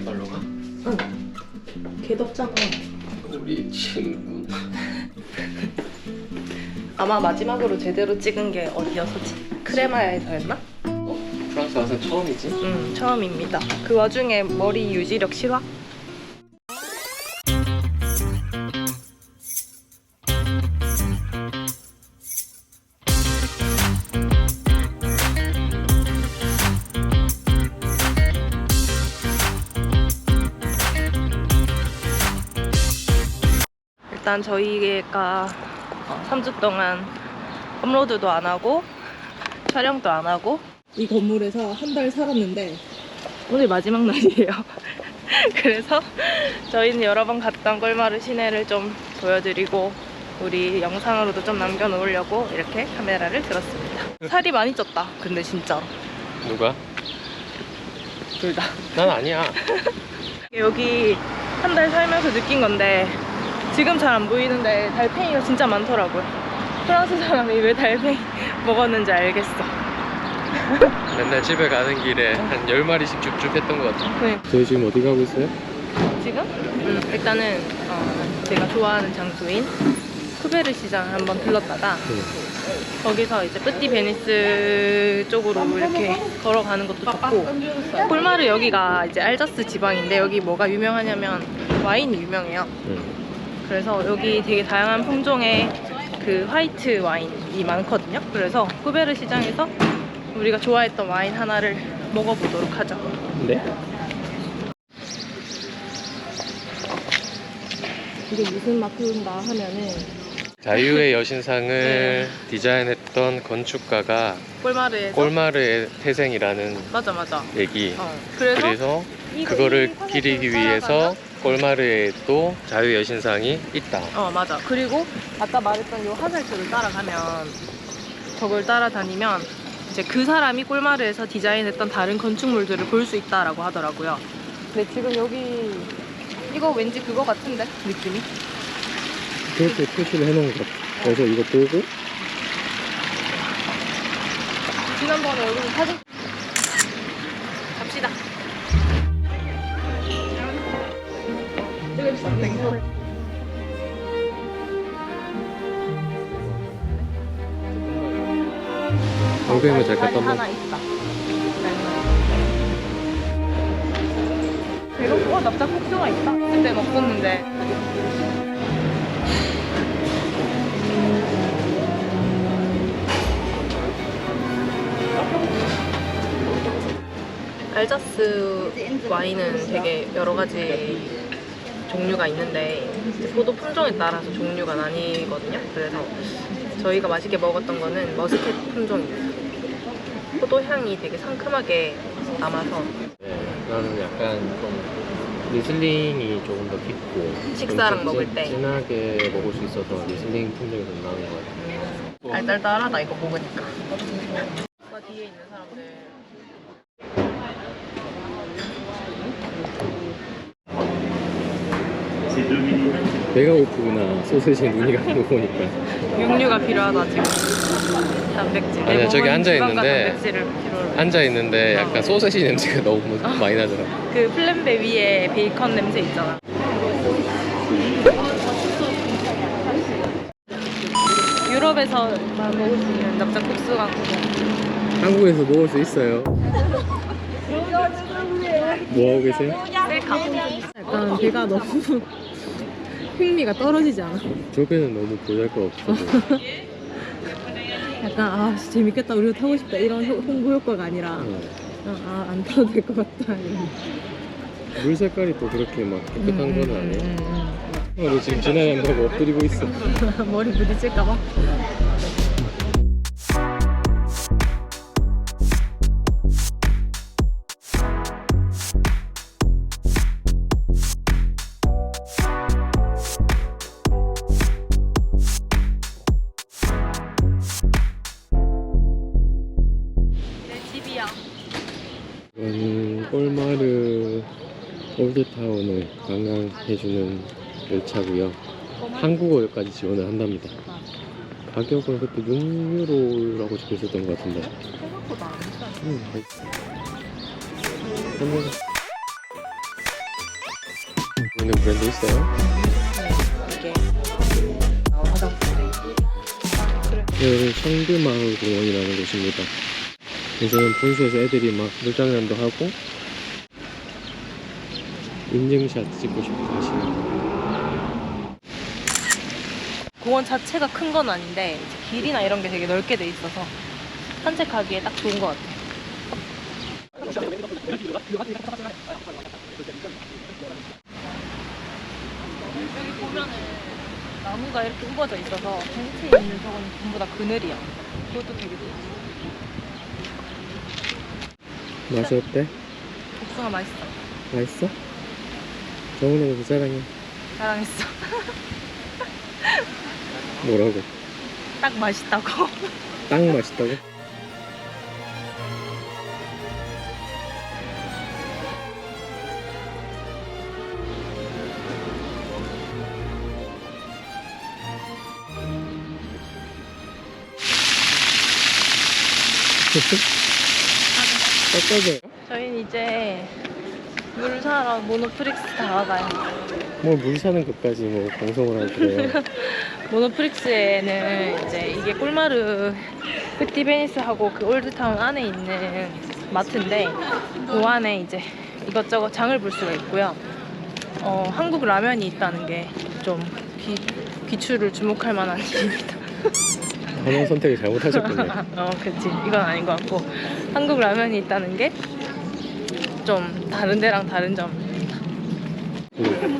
양말로 가? 응. 개 덥잖아. 우리 친구. 아마 마지막으로 제대로 찍은 게 어디였었지? 크레마야에서였나? 프랑스 와서 처음이지? 응, 처음입니다. 그 와중에 머리 유지력 실화? 일단 저희가 3주 동안 업로드도 안 하고 촬영도 안 하고 이 건물에서 한 달 살았는데 오늘 마지막 날이에요. 그래서 저희는 여러 번 갔던 꿀마루 시내를 좀 보여드리고 우리 영상으로도 좀 남겨놓으려고 이렇게 카메라를 들었습니다. 살이 많이 쪘다. 근데 진짜 누가? 둘 다. 난 아니야. 여기 한 달 살면서 느낀 건데 지금 잘 안 보이는데 달팽이가 진짜 많더라고요. 프랑스 사람이 왜 달팽이 먹었는지 알겠어. 맨날 집에 가는 길에 한 10마리씩 쭉쭉 했던 것 같아. 네. 저희 지금 어디 가고 있어요? 지금? 음, 일단은 어, 제가 좋아하는 장소인 쿠베르 시장 한번 들렀다가 거기서 이제 뿌띠 베니스 쪽으로 이렇게 걸어가는 것도 좋고 폴마르 여기가 이제 알자스 지방인데 여기 뭐가 유명하냐면 와인이 유명해요. 응. 그래서 여기 되게 다양한 품종의 그 화이트 와인이 많거든요. 그래서 쿠베르 시장에서 우리가 좋아했던 와인 하나를 먹어보도록 하죠. 네? 이게 무슨 마크인가 하면은 자유의 여신상을 디자인했던 건축가가 폴마르에서 꼴마르의 태생이라는 맞아 맞아. 얘기. 어. 그래서, 그래서 이- 그거를 이 기리기 위해서 꼴마르에 또 자유의 여신상이 있다. 어 맞아. 그리고 아까 말했던 요 화살표를 따라가면 저걸 따라다니면 이제 그 사람이 꼴마르에서 디자인했던 다른 건축물들을 볼 수 있다라고 하더라고요. 근데 지금 여기 이거 왠지 그거 같은데 느낌이? 그렇게 표시를 해놓은 것 같아. 그래서 이거 보고 지난번에 여기 사진 찍읍시다. 방송을 잘 갖다 하나 놓 있다. 이거 어 납작 폭주가 있다. 그때는 없었는데. 알자스 와인은 되게 여러 가지 종류가 있는데 포도 품종에 따라서 종류가 나뉘거든요. 그래서 저희가 맛있게 먹었던 거는 머스켓 품종입니다. 포도 향이 되게 상큼하게 남아서 네, 나는 약간 좀 리슬링이 조금 더 깊고 식사랑 좀 먹을 진- 때. 진하게 먹을 수 있어서 리슬링 품종이 좀 나은 것 같아. 음, 알딸딸하다 이거 먹으니까. 오빠 뒤에 있는 사람들 배가 고프구나. 소세지 눈이 가는 거 보니까. 육류가 필요하다 지금. 단백질. 아니야, 내 저기 몸은 앉아 지방과 있는데 단백질을 필요로. 앉아 있는데 약간 소세지 냄새가 너무 많이 나더라. 그 플랜베 위에 베이컨 냄새 있잖아. 유럽에서만 먹을 수 있는 납작국수가 한국에서 먹을 수 있어요. 뭐 하고 계세요? 셀카. 약간 배가 너무 흥미가 떨어지지 않아? 저배는 너무 보잘것 없어. 약간 아 진짜 재밌겠다 우리도 타고 싶다 이런 효- 홍보 효과가 아니라 어. 아안 타도 될 것 같다 이런. 물 색깔이 또 그렇게 막 깨끗한 음, 건 아니에요. 음, 음, 어, 너 지금 지나간다고 엎드리고 있어. 음. 머리 부딪힐까봐. 이건 꼴마르 올드타운을 관광해주는 열차고요. 한국어까지 지원을 한답니다. 가격은 그때 6유로라고 적혀 있었던 것 같은데. 생각보다 안 비싸네. 음, 한번 있는 브랜드 있어요? 이게. 그래. 여기 성두마을 공원이라는 곳입니다. 요새는 본수에서 애들이 막 물장난도 하고 인증샷 찍고 싶어 하시는 공원 자체가 큰 건 아닌데 길이나 이런 게 되게 넓게 돼 있어서 산책하기에 딱 좋은 것 같아. 여기 보면은 나무가 이렇게 우거져 있어서 벤치에 있는 저건 전부 다 그늘이야. 그것도 되게 좋아. 맛이 어때? 복숭아 맛있어. 맛있어? 정훈이가 그 사랑해 사랑했어. 뭐라고? 딱 맛있다고. 딱 맛있다고? 깎아줘요? 저희는 이제 물 사러 모노프릭스 다 와가요. 뭐물 사는 것까지 뭐 방송을 하고 그래요 모노프릭스에는 이제 이게 꿀마르 크티베니스하고 그 올드타운 안에 있는 마트인데 그 안에 이제 이것저것 장을 볼 수가 있고요. 어, 한국 라면이 있다는 게 좀 귀추를 주목할 만한 일입니다. 단어 선택을 잘못하셨군요 어, 그치. 이건 아닌 것 같고 한국 라면이 있다는 게 좀 다른 데랑 다른 점. 음.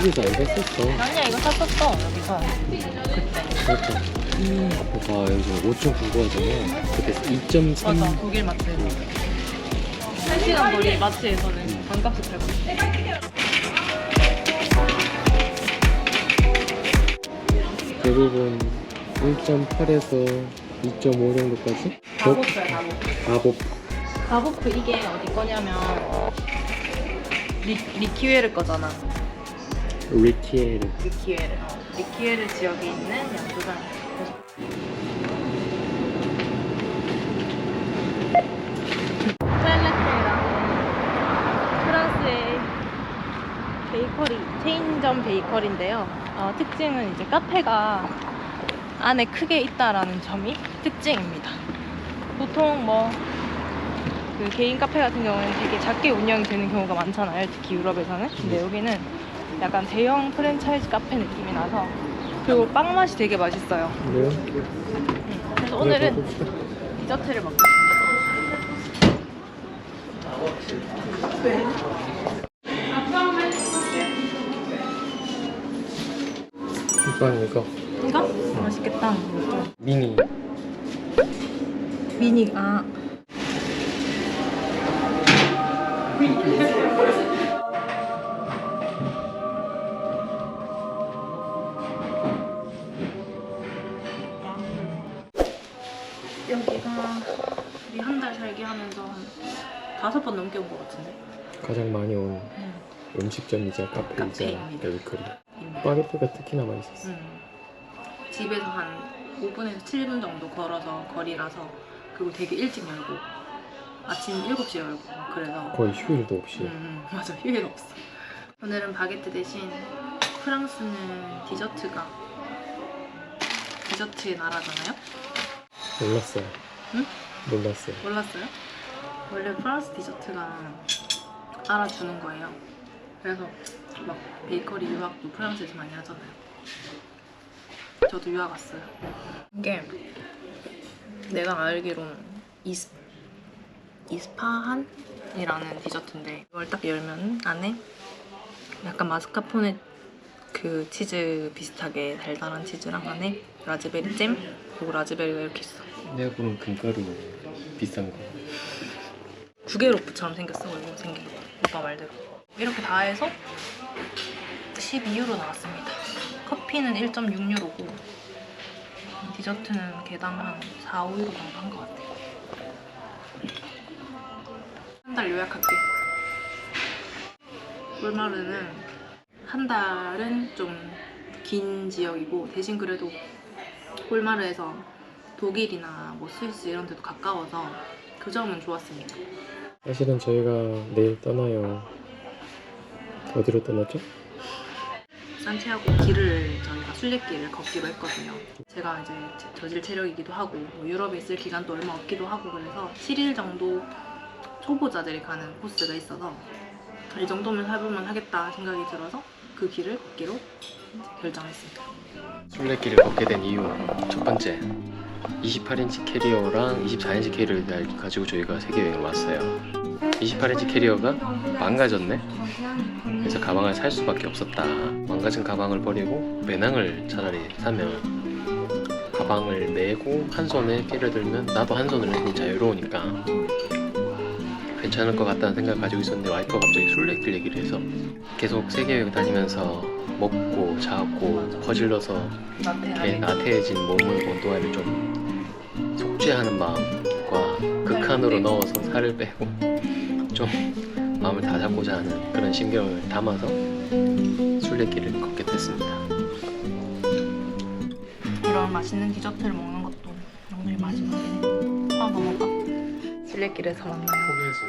여기서 안 샀었어 아니야 이거 샀었어 여기서 그때. 그렇다 봐봐 여기 5점 구구하잖아 그때 2.3 맞아 독일 마트. 1시간 거리 마트에서는 반값에 팔고 있어. 대부분 1.8에서 2.5 정도까지 가보프야 가보프. 가복 가보프 이게 어디 거냐면 리, 리키웨르 거잖아. 리티에르 리키웨르. 어, 리키웨르 지역에 있는 양조장. 찰레테라는 프랑스의 베이커리, 체인점 베이커리인데요. 어, 특징은 이제 카페가 안에 크게 있다라는 점이 특징입니다. 보통 뭐, 그 개인 카페 같은 경우는 되게 작게 운영이 되는 경우가 많잖아요. 특히 유럽에서는. 근데 여기는 약간 대형 프랜차이즈 카페 느낌이 나서 그리고 빵 맛이 되게 맛있어요. 그래요? 음. 그래서 오늘은 가봅시다. 디저트를 먹고 이건 이거 이거? 맛있겠다. 미니 미니 아 여기가 우리 한 달 살기 하면서 한 다섯 번 넘게 온 것 같은데. 가장 많이 온 응. 음식점이자 카페이자 카페입니다. 베이커리 바게트가 특히나 맛있었어 음. 집에서 한 5분에서 7분 정도 걸어서 거리라서 그리고 되게 일찍 열고 아침 7시에 열고 막 그래서 거의 휴일도 없이 음, 맞아 휴일 없어 오늘은 바게트 대신 프랑스는 디저트가 디저트의 나라잖아요 몰랐어요. 응? 몰랐어요. 몰랐어요? 원래 프랑스 디저트가 알아주는 거예요. 그래서 막 베이커리 유학도 프랑스에서 많이 하잖아요. 저도 유학 왔어요. 이게 내가 알기로는 이스, 이스파한이라는 디저트인데 이걸 딱 열면 안에 약간 마스카포네 그 치즈 비슷하게 달달한 치즈랑 안에 라즈베리 잼? 그리고 라즈베리가 이렇게 있어 내가 보는 금가루 비싼 거. 구게로프처럼 생겼어 이거 생긴 거. 오빠 말대로. 이렇게 다 해서 12유로 나왔습니다. 커피는 1.6유로고 디저트는 개당 한 4, 5유로 정도 한 것 같아 한달 요약할게. 꿀마르는 한 달은 좀 긴 지역이고 대신 그래도 꿀마르에서 독일이나 뭐 스위스 이런 데도 가까워서 그 점은 좋았습니다. 사실은 저희가 내일 떠나요. 어디로 떠났죠? 산티아고 길을 저희가 순례길을 걷기로 했거든요. 제가 이제 제- 저질 체력이기도 하고 뭐 유럽에 있을 기간도 얼마 없기도 하고 그래서 7일 정도 초보자들이 가는 코스가 있어서 이 정도면 해보면 하겠다 생각이 들어서 그 길을 걷기로 결정했습니다. 순례길을 걷게 된 이유 첫 번째 28인치 캐리어랑 24인치 캐리어를 가지고 저희가 세계 여행을 왔어요. 28인치 캐리어가 망가졌네? 그래서 가방을 살 수밖에 없었다. 망가진 가방을 버리고 배낭을 차라리 사면 가방을 메고 한 손에 캐리어 들면 나도 한 손으로 괜히 자유로우니까 괜찮을 것 같다는 생각을 가지고 있었는데 와이프가 갑자기 술래길 얘기를 해서 계속 세계 여행 다니면서 먹고 자고 거질러서 나태해진 몸의 온도화를 좀 속죄하는 마음과 극한으로 빼고. 넣어서 살을 빼고 좀 마음을 다잡고자 하는 그런 심경을 담아서 순례길을 걷게 됐습니다. 이런 맛있는 디저트를 먹는 것도 오늘 마지막이네. 하나 더 먹어. 순례길에서 만나요. 포기해서